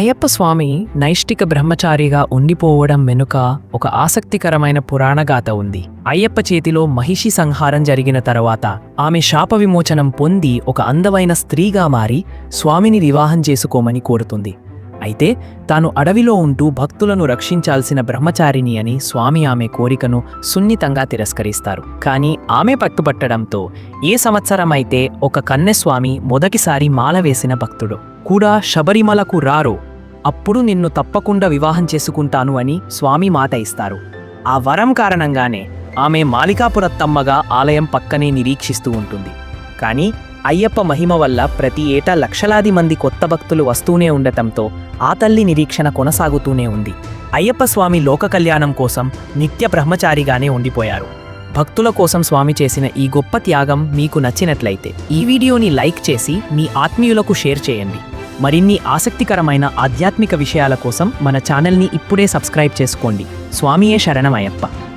అయ్యప్ప స్వామి నైష్టిక బ్రహ్మచారిగా ఉండిపోవడం వెనుక ఒక ఆసక్తికరమైన పురాణగాథ ఉంది. అయ్యప్ప చేతిలో మహిషి సంహారం జరిగిన తర్వాత ఆమె శాప విమోచనం పొంది ఒక అందమైన స్త్రీగా మారి స్వామిని వివాహం చేసుకోమని కోరుతుంది. అయితే తాను అడవిలో ఉంటూ భక్తులను రక్షించాల్సిన బ్రహ్మచారిని అని స్వామి ఆమె కోరికను సున్నితంగా తిరస్కరిస్తారు. కానీ ఆమె పట్టుబట్టడంతో ఏ సంవత్సరమైతే ఒక కన్నెస్వామి మొదటిసారి మాల వేసిన భక్తుడు కూడా శబరిమలకు రారు అప్పుడు నిన్ను తప్పకుండా వివాహం చేసుకుంటాను అని స్వామి మాట ఇస్తారు. ఆ వరం కారణంగానే ఆమె మాలికాపురత్తమ్మగా ఆలయం పక్కనే నిరీక్షిస్తూ ఉంటుంది. కానీ అయ్యప్ప మహిమ వల్ల ప్రతి ఏటా లక్షలాది మంది కొత్త భక్తులు వస్తూనే ఉండటంతో ఆ తల్లి నిరీక్షణ కొనసాగుతూనే ఉంది. అయ్యప్ప స్వామి లోక కళ్యాణం కోసం నిత్య బ్రహ్మచారిగానే ఉండిపోయారు. భక్తుల కోసం స్వామి చేసిన ఈ గొప్ప త్యాగం మీకు నచ్చినట్లయితే ఈ వీడియోని లైక్ చేసి మీ ఆత్మీయులకు షేర్ చేయండి. మరిన్ని ఆసక్తికరమైన ఆధ్యాత్మిక విషయాల కోసం మన ఛానల్ని ఇప్పుడే సబ్స్క్రైబ్ చేసుకోండి. స్వామియే శరణమయ్యప్ప.